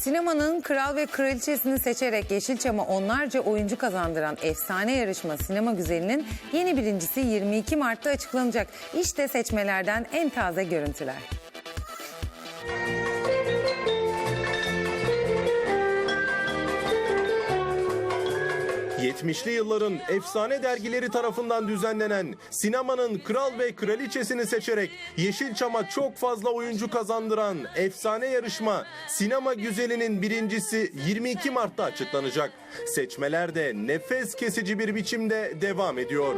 Sinemanın kral ve kraliçesini seçerek Yeşilçam'a onlarca oyuncu kazandıran efsane yarışma Sinema Güzeli'nin yeni birincisi 22 Mart'ta açıklanacak. İşte seçmelerden en taze görüntüler. ...70'li yılların efsane dergileri tarafından düzenlenen... ...sinemanın kral ve kraliçesini seçerek... ...Yeşilçam'a çok fazla oyuncu kazandıran... ...efsane yarışma... ...Sinema Güzeli'nin birincisi 22 Mart'ta açıklanacak. Seçmeler de nefes kesici bir biçimde devam ediyor.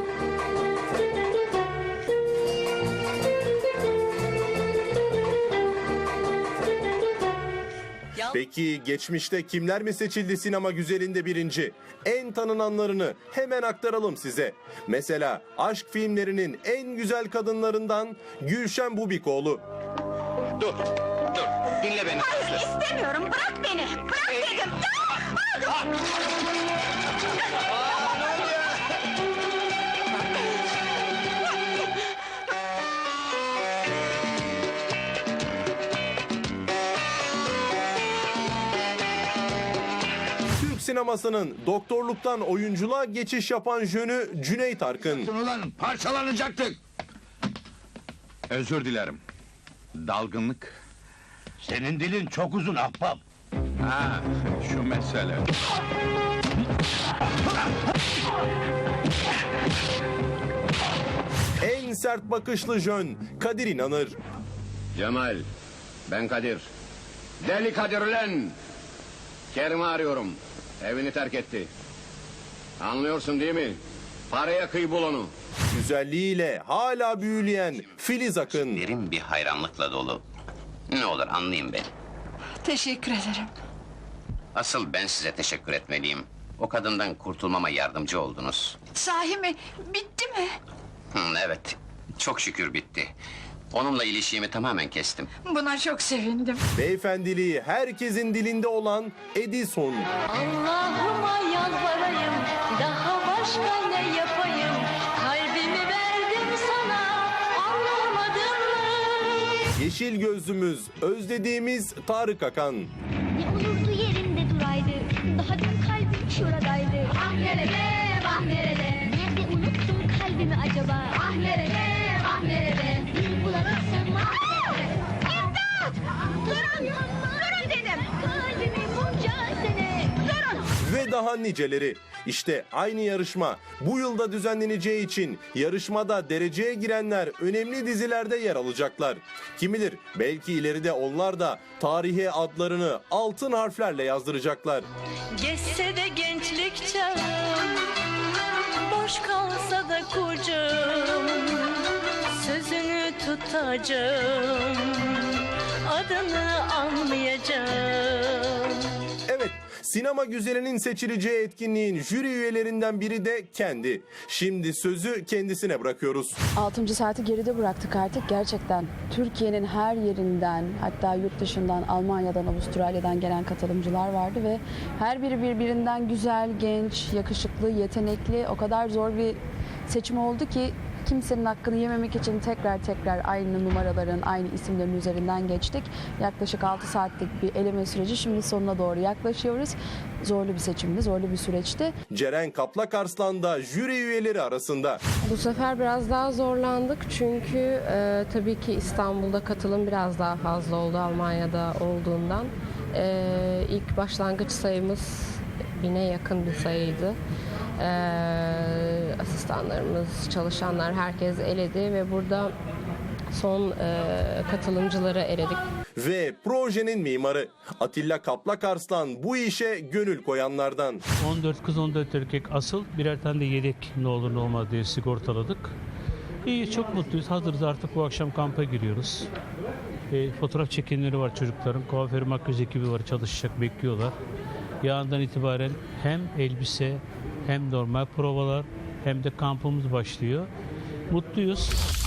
Peki geçmişte kimler mi seçildi sinema güzelinde birinci? En tanınanlarını hemen aktaralım size. Mesela aşk filmlerinin en güzel kadınlarından Gülşen Bubikoğlu. Dur, dur. Dinle beni. Hayır istemiyorum bırak beni. Bırak dedim. Türk sinemasının doktorluktan oyunculuğa geçiş yapan jönü Cüneyt Arkın. Ulan parçalanacaktık. Özür dilerim. Dalgınlık. Senin dilin çok uzun ahbap. Ha, şu mesele. En sert bakışlı jön Kadir İnanır. Cemal, ben Kadir. Deli Kadir lan! Kerim'i arıyorum. Evini terk etti. Anlıyorsun değil mi? Paraya kıy bul onu. Güzelliğiyle hala büyüleyen Filiz Akın. derin bir hayranlıkla dolu. Ne olur anlayın beni. Teşekkür ederim. Asıl ben size teşekkür etmeliyim. O kadından kurtulmama yardımcı oldunuz. Sahi mi? Bitti mi? Hı, evet, çok şükür bitti. Onunla ilişiğimi tamamen kestim. Buna çok sevindim. Beyefendiliği herkesin dilinde olan Edison. Allah'ıma yalvarayım, daha başka ne yapayım? Kalbimi verdim sana, anlamadın mı? Yeşil gözlümüz, özlediğimiz Tarık Akan. Ne olurdu yerinde duraydı, daha dün kalbim şuradaydı. Ah nerede, ah nerede? Nerede unuttum kalbimi acaba? Ah nerede, daha niceleri. İşte aynı yarışma bu yılda düzenleneceği için yarışmada dereceye girenler önemli dizilerde yer alacaklar. Kim bilir belki ileride onlar da tarihe adlarını altın harflerle yazdıracaklar. Geçse de gençlik çağım Boş kalsa da kucağım Sözünü tutacağım Adını anlayacağım Evet Sinema Güzeli'nin seçileceği etkinliğin jüri üyelerinden biri de kendi. Şimdi sözü kendisine bırakıyoruz. 6. saati geride bıraktık artık gerçekten. Türkiye'nin her yerinden hatta yurt dışından Almanya'dan Avustralya'dan gelen katılımcılar vardı ve her biri birbirinden güzel, genç, yakışıklı, yetenekli o kadar zor bir seçim oldu ki kimsenin hakkını yememek için tekrar tekrar aynı numaraların, aynı isimlerin üzerinden geçtik. Yaklaşık 6 saatlik bir eleme süreci şimdi sonuna doğru yaklaşıyoruz. Zorlu bir seçimdi, zorlu bir süreçti. Ceren Kaplak Arslan da jüri üyeleri arasında. Bu sefer biraz daha zorlandık çünkü e, tabii ki İstanbul'da katılım biraz daha fazla oldu Almanya'da olduğundan. E, ilk başlangıç sayımız bine yakın bir sayıydı. E, asistanlarımız, çalışanlar herkes eledi ve burada son e, katılımcıları eledik. Ve projenin mimarı Atilla Kaplak Arslan bu işe gönül koyanlardan. 14 kız 14 erkek asıl birer tane de yedek ne olur ne olmaz diye sigortaladık. İyi çok mutluyuz. Hazırız artık bu akşam kampa giriyoruz. E, fotoğraf çekenleri var çocukların. Kuaför makyaj ekibi var çalışacak bekliyorlar. Yarından itibaren hem elbise hem normal provalar hem de kampımız başlıyor. Mutluyuz.